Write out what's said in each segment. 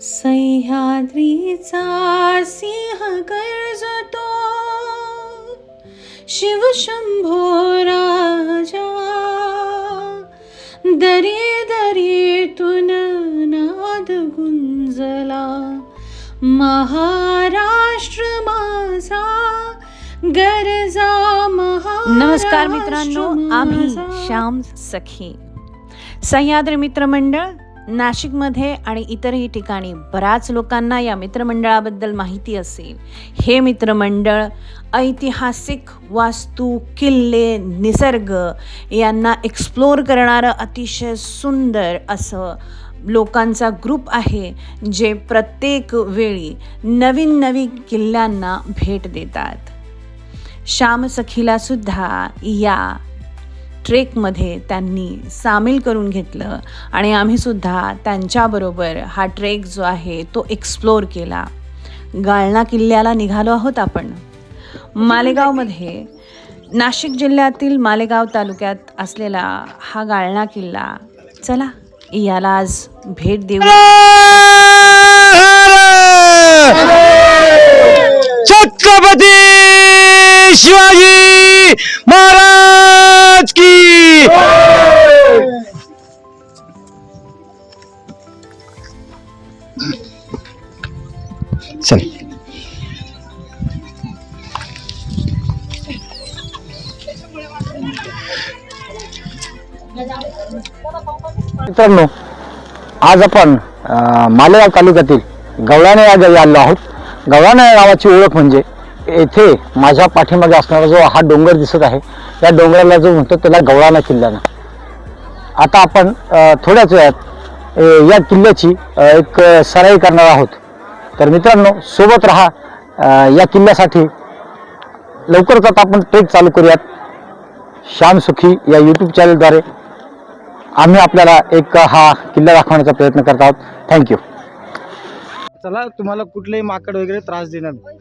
सह्याद्रीचा सिंह गर्जतो. शिवशंभो राजा दरी दरीतून नाद गुंजला. महाराष्ट्र माझा गरजा नमस्कार मित्रांनो आम्ही श्याम सखी. सह्याद्री मित्रमंडळ नाशिकमध्ये आणि इतरही ठिकाणी बऱ्याच लोकांना या मित्रमंडळाबद्दल माहिती असेल. हे मित्रमंडळ ऐतिहासिक वास्तू किल्ले निसर्ग यांना एक्सप्लोर करणारं अतिशय सुंदर असं लोकांचा ग्रुप आहे जे प्रत्येक वेळी नवीन नवीन किल्ल्यांना भेट देतात. श्याम सखीला सुद्धा या ट्रेकमध्ये त्यांनी सामील करून घेतलं आणि आम्हीसुद्धा त्यांच्याबरोबर हा ट्रेक जो आहे तो एक्सप्लोर केला. गाळणा किल्ल्याला निघालो आहोत आपण. मालेगावमध्ये नाशिक जिल्ह्यातील मालेगाव तालुक्यात असलेला हा गाळणा किल्ला. चला याला आज भेट देऊ. छत्रपती शिवाजी महाराज! चल. मित्रांनो आज आपण मालेगाव तालुक्यातील गवळाने या गावी आलो आहोत. गवळाने या गावाची ओळख म्हणजे येथे माझ्या पाठीमागे असणारा जो हा डोंगर दिसत आहे या डोंगराला जो म्हणतो त्याला गवळाणा किल्ल्यानं. आता आपण थोड्याच वेळात या किल्ल्याची एक सराई करणार आहोत. तर मित्रांनो सोबत राहा या किल्ल्यासाठी. लवकरच आता आपण ट्रेक चालू करूयात. श्याम सुखी या यूट्यूब चॅनलद्वारे आम्ही आपल्याला एक हा किल्ला दाखवण्याचा प्रयत्न करत आहोत. थँक्यू चला तुम्हाला कुठलेही माकड वगैरे त्रास देणार नाही.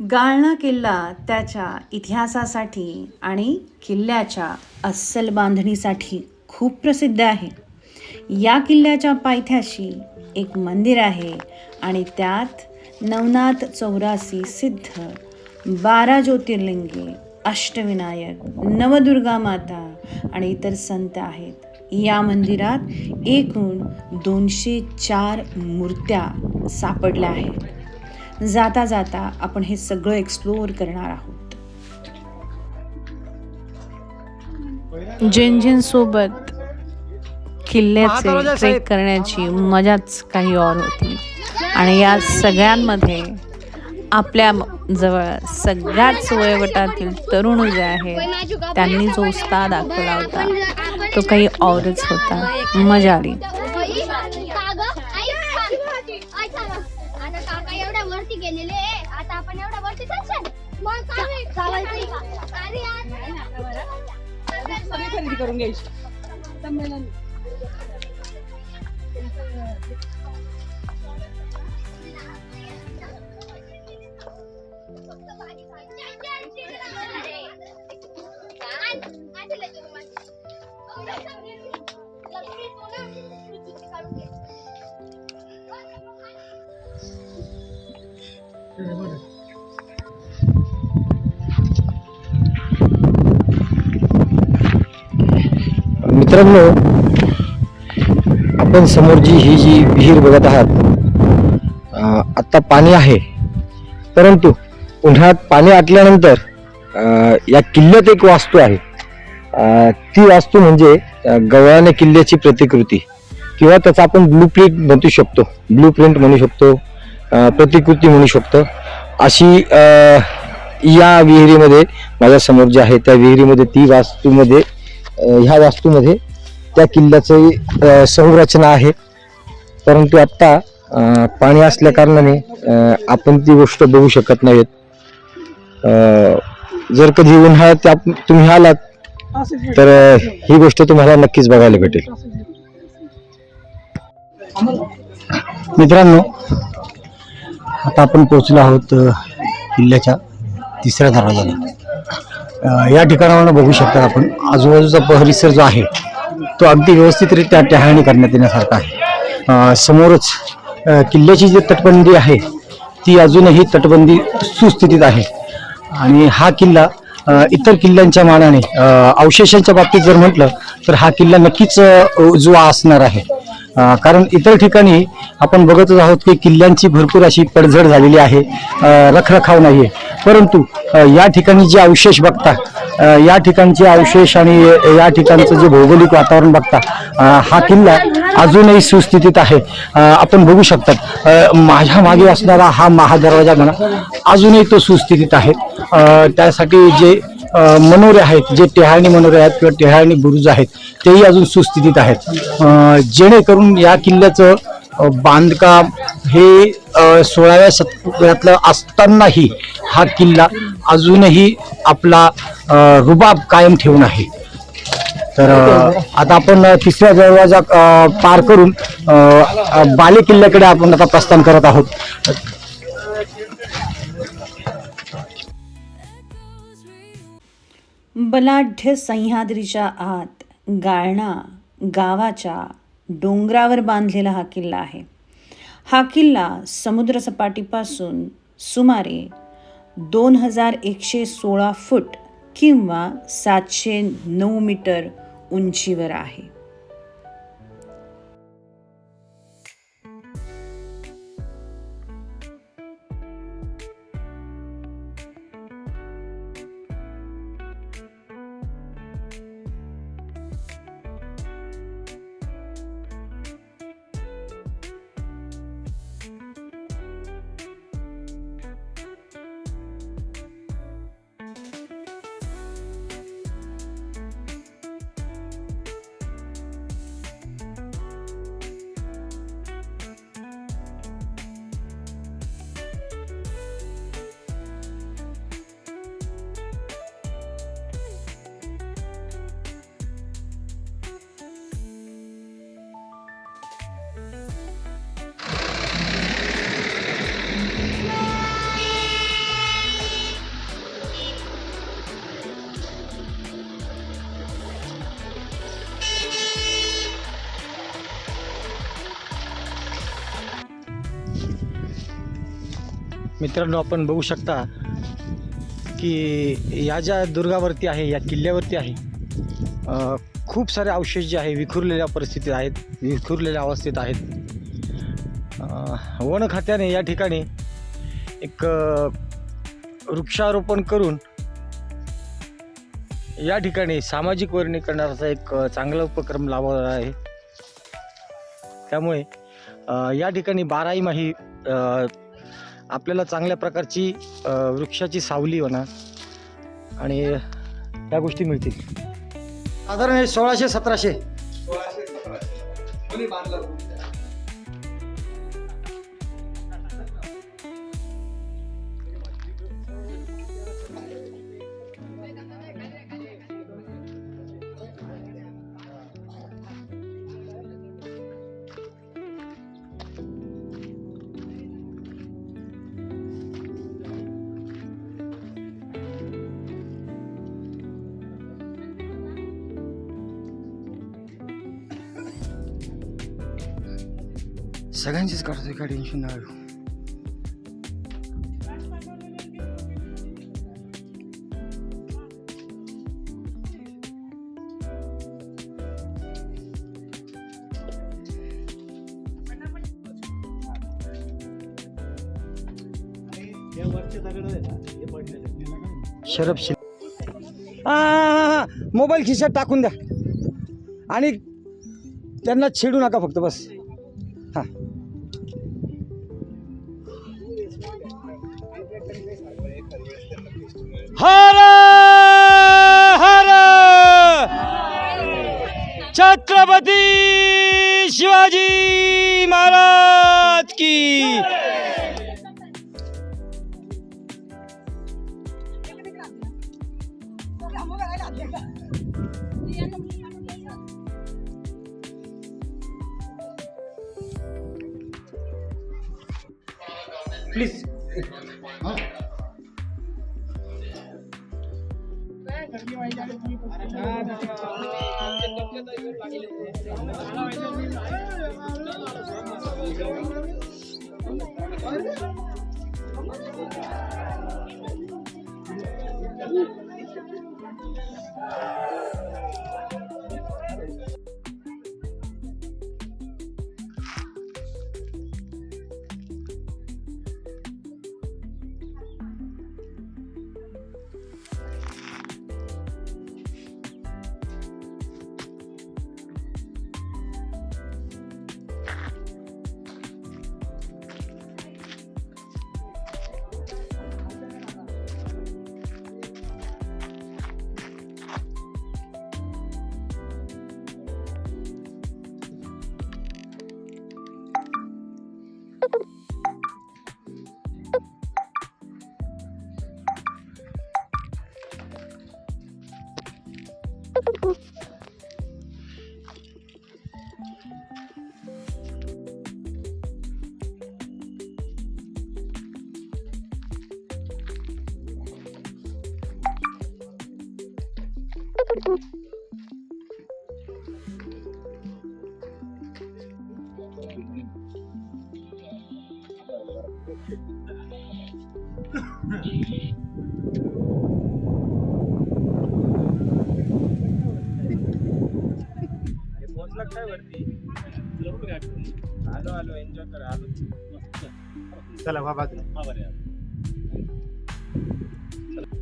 गाळणा किल्ला त्याच्या इतिहासासाठी आणि किल्ल्याच्या अस्सल बांधणीसाठी खूप प्रसिद्ध आहे. या किल्ल्याच्या पायथ्याशी एक मंदिर आहे आणि त्यात नवनाथ चौरासी सिद्ध बारा ज्योतिर्लिंगे अष्टविनायक नवदुर्गा माता आणि इतर संत आहेत. या मंदिरात एकूण दोनशे चार मूर्त्या सापडल्या आहेत. जाता जाता आपण हे सगळं एक्सप्लोअर करणार आहोत. जेन सोबत किल्ल्याचे ट्रेक करण्याची मजाच काही और होती. आणि या सगळ्यांमध्ये आपल्या जवळ सगळ्याच वयोगटातील तरुण जे आहेत. त्यांनी जो उत्साह दाखवला होता तो काही औरच होता. मजा आली आता काका मित्रांनो आपण समोर जी ही जी विहीर बघत आहात आत्ता आता पाणी आहे. परंतु उन्हाळ्यात पाणी आटल्यानंतर या किल्ल्यात एक वास्तू आहे. ती वास्तू म्हणजे गवळाने किल्ल्याची प्रतिकृती. किंवा त्याचा आपण ब्लू प्रिंट म्हणू शकतो. ब्लू प्रिंट म्हणू शकतो प्रतिकृती म्हणू शकतो. अशी या विहिरीमध्ये माझ्यासमोर जे आहे त्या विहिरीमध्ये ती वास्तूमध्ये ह्या वास्तूमध्ये त्या किल्ल्याची संरचना आहे. परंतु आत्ता पाणी असल्या कारणाने आपण ती गोष्ट बघू शकत नाहीत. जर कधी उन्हाळ्यात त्या तुम्ही आलात तर ही गोष्ट तुम्हाला नक्कीच बघायला भेटेल. मित्रांनो आता आपण पोहोचलो आहोत किल्ल्याच्या तिसऱ्या दरवाजाला या ठिकाणावर बघू शकता आपण. आजूबाजूचा परिसर जो आहे तो अगदी व्यवस्थितरित्या टहाळणी करण्यात येण्यासारखा आहे. समोरच किल्ल्याची जी तटबंदी आहे ती अजूनही तटबंदी सुस्थितीत आहे. आणि हा किल्ला इतर किल्ल्यांच्या मानाने अवशेषांच्या बाबतीत जर म्हटलं तर हा किल्ला नक्कीच उजवा असणार आहे. कारण इतर ठिकाणी आपण बघतच आहोत की किल्ल्यांची भरपूर अशी पडझड झालेली आहे. रखरखाव रखरखाव आहे परंतु या ठिकाणी जे अवशेष बघता या ठिकाणचे अवशेष आणि या ठिकाणचं जे भौगोलिक वातावरण बघता हा किल्ला अजूनही सुस्थितीत आहे. आपण बघू शकतात माझ्या मागे असणारा हा महादरवाजा म्हणा अजूनही तो सुस्थितीत आहे. त्यासाठी जे मनोरे आहेत जे टेहाळणी मनोरे आहेत किंवा टेहाळणी बुरुज आहेत तेही अजून सुस्थितीत आहेत. जेणेकरून या किल्ल्याचं बांधकाम हे सोळाव्या शतकातलं असतानाही हा किल्ला अजूनही आपला रुबाब कायम ठेवून आहे. तर आता आपण तिसऱ्या दरवाजा पार करून बाले किल्ल्याकडे आपण आता प्रस्थान करत आहोत. बलाढ्य सह्याद्रीच्या आत गाळणा गावाच्या डोंगरावर बांधलेला हा किल्ला आहे. हा किल्ला समुद्रसपाटीपासून सुमारे दोन हजार एकशे सोळा फूट किंवा सातशे नऊ मीटर उंचीवर आहे. मित्रांनो आपण बघू शकता की या ज्या दुर्गावरती आहे या किल्ल्यावरती आहे खूप सारे अवशेष जे आहे विखुरलेल्या परिस्थितीत आहेत विखुरलेल्या अवस्थेत आहेत. वन खात्याने या ठिकाणी एक वृक्षारोपण करून या ठिकाणी सामाजिक वर्णीकरणाचा एक चांगला उपक्रम लावला आहे. त्यामुळे या ठिकाणी बाराही माही आपल्याला चांगल्या प्रकारची वृक्षाची सावली म्हणा आणि त्या गोष्टी मिळतील. साधारण हे सोळाशे सतराशे. सगळ्यांचीच काढतोय काय टेन्शन नाही शरब शिल मोबाईल खिशात टाकून द्या. आणि त्यांना छेडू नका फक्त बस. छत्रपती शिवाजी महाराज की.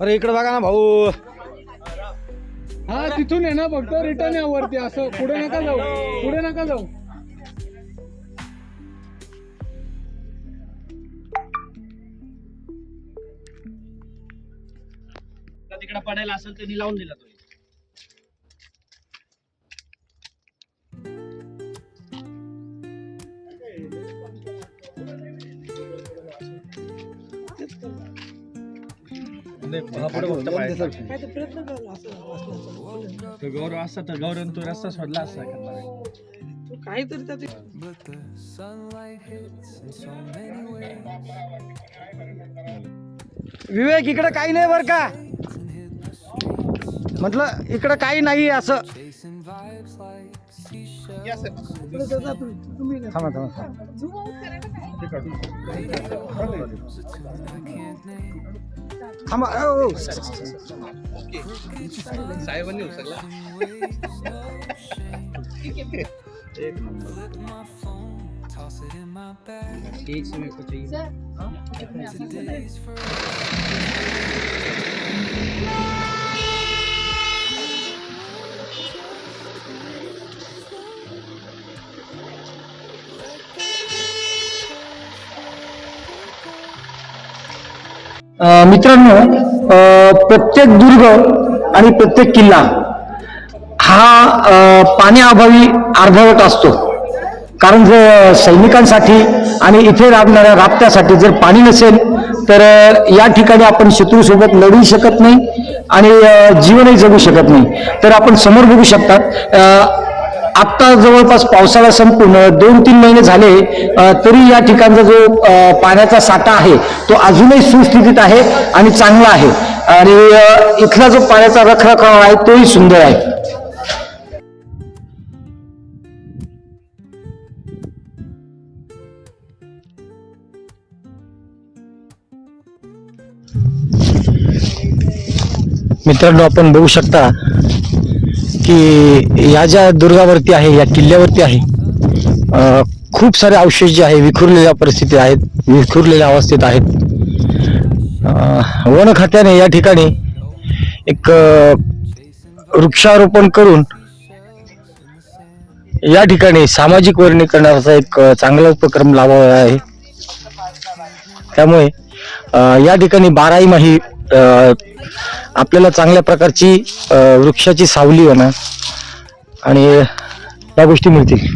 अरे इकडे बघा ना भाऊ. हा तिथून आहे ना फक्त रिटर्न या वरती असं. पुढे नका जाऊ. पुढे नका जाऊ. तिकडे पडायला असेल त्यांनी लावून दिला तो. तो गौरव असता तर गौरव तो रस्ता सोडला असता करणार विवेक इकडे काही नाही बर का? म्हटलं इकडं काही नाही असं. थांबा थांबा थांबा. अ, ओ. एक समय मित्रांनो प्रत्येक दुर्ग आणि प्रत्येक किल्ला हा पाण्याअभावी अर्धवट असतो. कारण जर सैनिकांसाठी आणि इथे राबणाऱ्या राबत्यासाठी जर पाणी नसेल तर या ठिकाणी आपण शत्रूसोबत लढू शकत नाही आणि जीवनही जगू शकत नाही. तर आपण समोर बघू शकतात आत्ता जवळपास पावसाळा संपून दोन तीन महिने झाले तरी या ठिकाणचा जो पाण्याचा साठा आहे तो अजूनही सुस्थितीत आहे आणि चांगला आहे. आणि इथला जो पाण्याचा रखरखाव आहे तोही सुंदर आहे. मित्रांनो आपण बघू शकता की या ज्या दुर्गावरती आहे या किल्ल्यावरती आहे खूप सारे अवशेष जे आहे विखुरलेल्या परिस्थिती आहेत विखुरलेल्या अवस्थेत आहेत. वन खात्याने या ठिकाणी एक वृक्षारोपण करून या ठिकाणी सामाजिक वर्णीकरणाचा एक चांगला उपक्रम लावला आहे. त्यामुळे या ठिकाणी बाराही माही आपल्याला चांगल्या प्रकारची वृक्षाची सावली होणार आणि या गोष्टी मिळतील.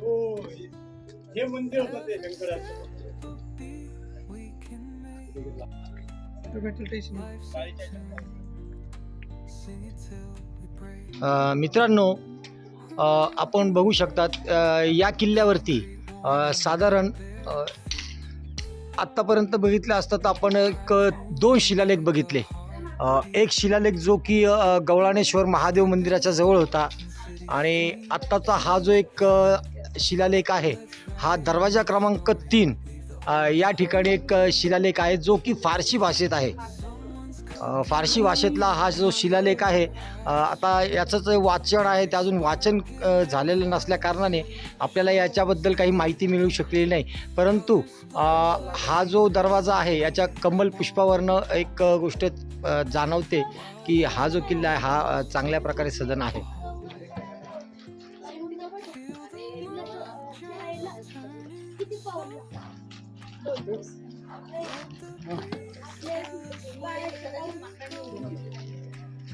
हो, हे मंदिर होतं ते शंकराचं. अ, मित्रांनो आपण बघू शकतात या किल्ल्यावरती साधारण आत्तापर्यंत बघितलं असतात तर आपण एक दोन शिलालेख बघितले. एक शिलालेख जो की गवळाणेश्वर महादेव मंदिराच्या जवळ होता आणि आत्ताचा हा जो एक शिलालेख आहे हा दरवाजा क्रमांक तीन या ठिकाणी एक शिलालेख आहे जो की फारसी भाषेत आहे. फारशी फारसी भाषेतला हा जो शिलालेख आहे आता याचं जे वाचन आहे ते अजून वाचन झालेलं नसल्याकारणाने आपल्याला याच्याबद्दल काही माहिती मिळू शकलेली नाही. परंतु हा जो दरवाजा आहे याच्या कमल पुष्पावरनं एक गोष्ट जाणवते की हा जो किल्ला आहे हा चांगल्या प्रकारे सदन आहे.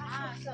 Ah, so.